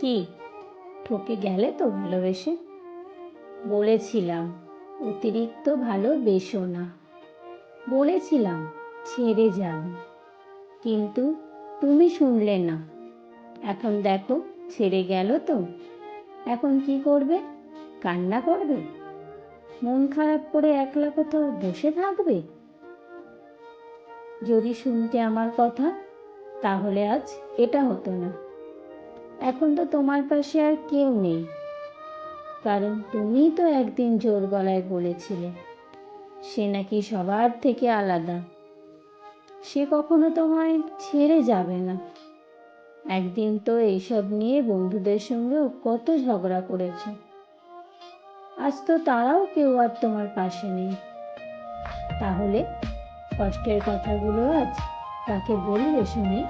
কি? ঠকে গেলে তো ভালোবেসে। বলেছিলাম, অতিরিক্ত ভালোবেসো না। বলেছিলাম, ছেড়ে যাও। কিন্তু তুমি শুনলে না। এখন দেখো, ছেড়ে গেল তো। এখন কি করবে? কান্না করবে? মন খারাপ করে একলা কোথাও বসে থাকবে? যদি শুনতে আমার কথা, তাহলে আজ এটা হতো না। এখন তো তোমার পাশে আর কেউ নেই। কারণ তুমি তো একদিন জোর গলায় বলেছিলে, সে নাকি সবার থেকে আলাদা। সে কখনো তোমায় ছেড়ে যাবে না। একদিন তো এইসব নিয়ে বন্ধুদের সঙ্গেও কত ঝগড়া করেছে। আজ তো তারাও কেউ আর তোমার পাশে নেই। তাহলে কষ্টের কথাগুলো আজ তাকে বলবে শুনি?